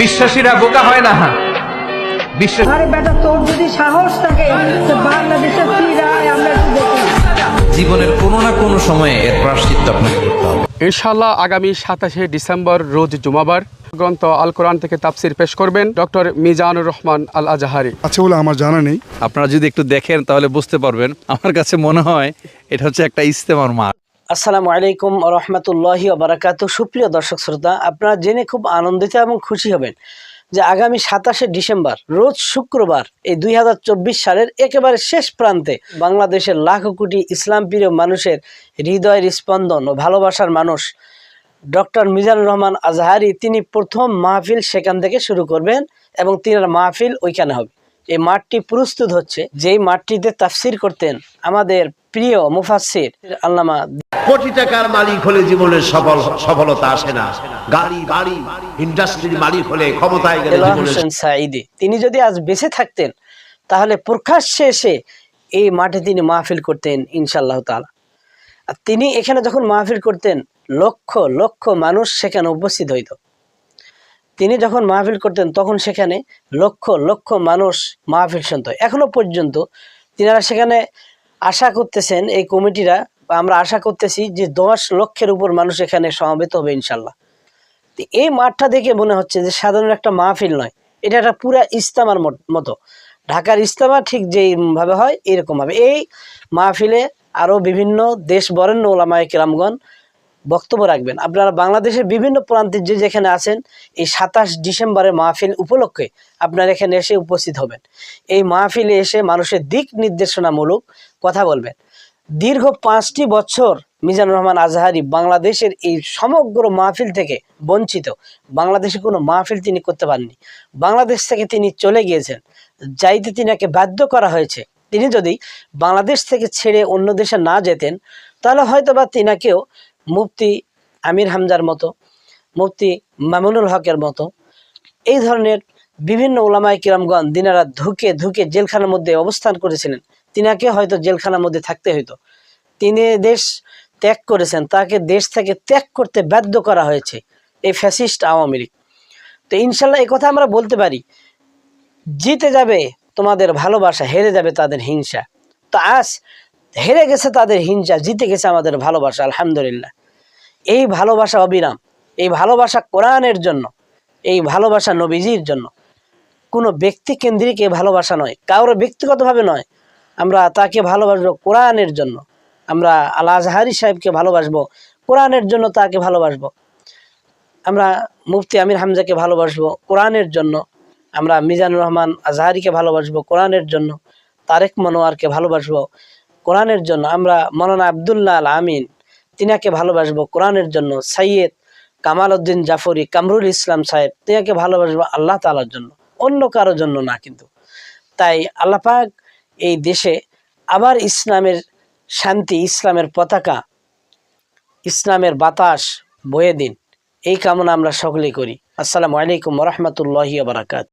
বিশ্বাসীরা বোকা হয় না। বিশ্বাস আরে বেটা তোর যদি সাহস থাকে বাংলাদেশের তুই রায় আমরা একটু দেখি জীবনের কোনো না কোনো সময়ে এর প্রাশ্চিত্য আপনাকে করতে হবে। ইনশাল্লাহ আগামী সাতাশে ডিসেম্বর রোজ জুমাবার গ্রন্থ আল কোরআন থেকে তাফসির পেশ করবেন ডক্টর মিজানুর রহমান আল আজাহারি। আছে বলে আমার জানা নেই। আপনারা যদি একটু দেখেন তাহলে বুঝতে পারবেন। আমার কাছে মনে হয় এটা হচ্ছে একটা ইস্তেমার মাঠ। আসসালামু আলাইকুম রহমতুল্লাহি বারাকাতু। সুপ্রিয় দর্শক শ্রোতা, আপনারা জেনে খুব আনন্দিত এবং খুশি হবেন যে আগামী সাতাশে ডিসেম্বর, রোজ শুক্রবার এই দুই হাজার চব্বিশ সালের একেবারে শেষ প্রান্তে বাংলাদেশের লাখো কোটি ইসলাম প্রিয় মানুষের হৃদয়ের স্পন্দন ও ভালোবাসার মানুষ ডক্টর মিজানুর রহমান আজহারি, তিনি প্রথম মাহফিল সেখান থেকে শুরু করবেন এবং তিনার মাহফিল ওইখানে হবে। এই মাঠটি প্রস্তুত হচ্ছে, যেই মাঠটিতে তাফসির করতেন আমাদের প্রিয় মুফাসির আল্লামা কোটি টাকার মালিক হলে জীবনের সফল সফলতা আসে না। গাড়ি বাড়ি ইন্ডাস্ট্রির মালিক হলে ক্ষমতায় গেলে দেলোয়ার হোসেন সাঈদি। তিনি যদি আজ বেঁচে থাকতেন তাহলে প্রকাশ্যে এসে এই মাঠে তিনি মাহফিল করতেন ইনশাল্লাহ তাআলা। আর তিনি এখানে যখন মাহফিল করতেন লক্ষ লক্ষ মানুষ সেখানে উপস্থিত হইত। তিনি যখন মাহফিল করতেন তখন সেখানে লক্ষ লক্ষ মানুষ মাহফিল শুনত। এখনও পর্যন্ত তিনারা সেখানে আশা করতেছেন এই কমিটিরা বা আমরা আশা করতেছি যে দশ লক্ষের উপর মানুষ এখানে সমাবেত হবে ইনশাল্লাহ। এই মাঠটা দেখে মনে হচ্ছে যে সাধারণ একটা মাহফিল নয়, এটা একটা পুরা ইস্তামার মত- ঢাকার ইস্তামা ঠিক যেইভাবে হয়, এরকম ভাবে এই মাহফিলে আরও বিভিন্ন দেশ বরেণ্য ওলামায় কিরামগণ বক্তব্য রাখবেন। আপনারা বাংলাদেশের বিভিন্ন প্রান্তে যে যেখানে আছেন, এই সাতাশ ডিসেম্বরের মাহফিল উপলক্ষে আপনারা এখানে এসে উপস্থিত হবেন। এই মাহফিলে এসে মানুষের দিক নির্দেশনামূলক কথা বলবেন। দীর্ঘ পাঁচটি বছর মিজানুর রহমান আজহারি বাংলাদেশের এই সমগ্র মাহফিল থেকে বঞ্চিত। বাংলাদেশে কোনো মাহফিল তিনি করতে পারেননি। বাংলাদেশ থেকে তিনি চলে গিয়েছেন। যাইতে তিনাকে বাধ্য করা হয়েছে। তিনি যদি বাংলাদেশ থেকে ছেড়ে অন্য দেশে না যেতেন, তাহলে হয়তো বা তিনাকেও মুফতি আমির হামজার মতো, মুফতি মামুনুল হকের মতো, এই ধরনের বিভিন্ন ওলামায় কিরামগণ দিনারা ধুকে ধুকে জেলখানার মধ্যে অবস্থান করেছিলেন। তিনাকে হয়তো জেলখানার মধ্যে থাকতে হইতো। তিনি দেশ ত্যাগ করেছেন, তাকে দেশ থেকে ত্যাগ করতে বাধ্য করা হয়েছে এই ফ্যাসিস্ট আওয়ামী লীগ। তো ইনশাল্লাহ এই কথা আমরা বলতে পারি, জিতে যাবে তোমাদের ভালোবাসা, হেরে যাবে তাদের হিংসা। তো আজ হেরে গেছে তাদের হিংসা, জিতে গেছে আমাদের ভালোবাসা, আলহামদুলিল্লাহ। এই ভালোবাসা অবিরাম, এই ভালোবাসা কোরআনের জন্য, এই ভালোবাসা নবীজির জন্য। কোনো ব্যক্তি কেন্দ্রিক এই ভালোবাসা নয়, কারোর ব্যক্তিগতভাবে নয়। আমরা তাকে ভালোবাসবো কোরআনের জন্য। আমরা আল আজহারি সাহেবকে ভালোবাসবো, কোরআনের জন্য তাকে ভালোবাসবো। আমরা মুফতি আমির হামজাকে ভালোবাসবো, কোরআনের জন্য। আমরা মিজানুর রহমান আজহারিকে ভালোবাসবো, কোরআনের জন্য। তারেক মনোয়ারকে ভালোবাসবো, কোরআনের জন্য। আমরা মৌলানা আবদুল্লাহ আল আমিন তিনাকে ভালোবাসবো কোরআনের জন্য, সাইয়েদ কামাল উদ্দিন জাফরি কামরুল ইসলাম সাহেব, তিনাকে ভালোবাসবো আল্লাহ তালার জন্য, অন্য কারোর জন্য না কিন্তু। তাই আল্লাহ পাক এই দেশে আবার ইসলামের শান্তি, ইসলামের পতাকা, ইসলামের বাতাস বয়ে দিন। এই কামনা আমরা সকলেই করি। আসসালামু আলাইকুম রহমতুল্লাহি বারাকাত